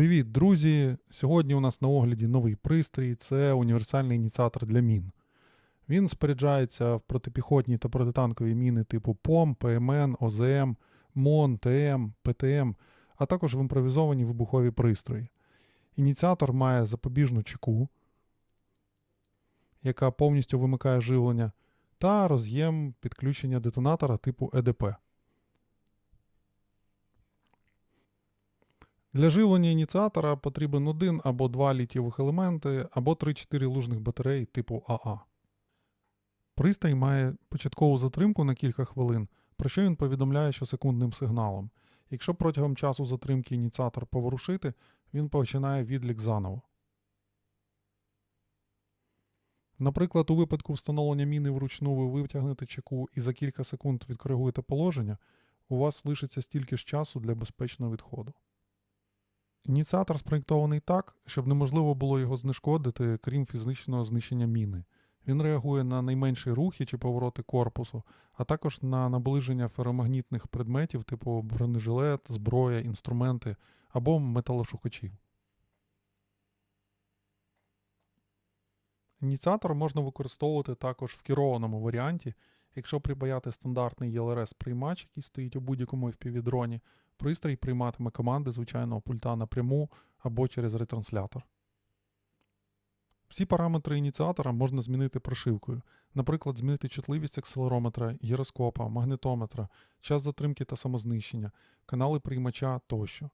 Привіт, друзі! Сьогодні у нас на огляді новий пристрій це універсальний ініціатор для мін. Він споряджається в протипіхотні та протитанкові міни типу ПОМ, ПМН, ОЗМ, МОН, ТМ, ПТМ, а також в імпровізовані вибухові пристрої. Ініціатор має запобіжну чеку, яка повністю вимикає живлення, та роз'єм підключення детонатора типу ЕДП. Для живлення ініціатора потрібен один або два літієвих елементи, або 3-4 лужних батарей типу АА. Пристрій має початкову затримку на кілька хвилин, про що він повідомляє щосекундним сигналом. Якщо протягом часу затримки ініціатор поворушити, він починає відлік заново. Наприклад, у випадку встановлення міни вручну ви витягнете чеку і за кілька секунд відкоригуєте положення, у вас лишиться стільки ж часу для безпечного відходу. Ініціатор спроєктований так, щоб неможливо було його знешкодити, крім фізичного знищення міни. Він реагує на найменші рухи чи повороти корпусу, а також на наближення феромагнітних предметів, типу бронежилет, зброя, інструменти або металошукачів. Ініціатор можна використовувати також в керованому варіанті, якщо припаяти стандартний ELRS приймач, який стоїть у будь-якому FPV-дроні, пристрій прийматиме команди звичайного пульта напряму або через ретранслятор. Всі параметри ініціатора можна змінити прошивкою, наприклад, змінити чутливість акселерометра, гіроскопа, магнитометра, час затримки та самознищення, канали приймача тощо.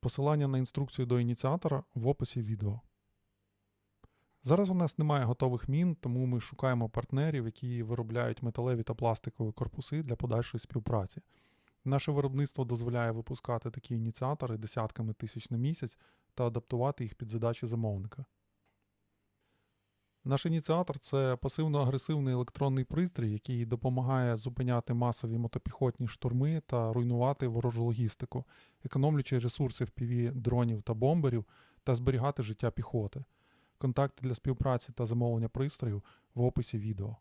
Посилання на інструкцію до ініціатора в описі відео. Зараз у нас немає готових мін, тому ми шукаємо партнерів, які виробляють металеві та пластикові корпуси для подальшої співпраці. Наше виробництво дозволяє випускати такі ініціатори десятками тисяч на місяць та адаптувати їх під задачі замовника. Наш ініціатор це пасивно-агресивний електронний пристрій, який допомагає зупиняти масові мотопіхотні штурми та руйнувати ворожу логістику, економлюючи ресурси впіві дронів та бомберів та зберігати життя піхоти. Контакти для співпраці та замовлення пристрою в описі відео.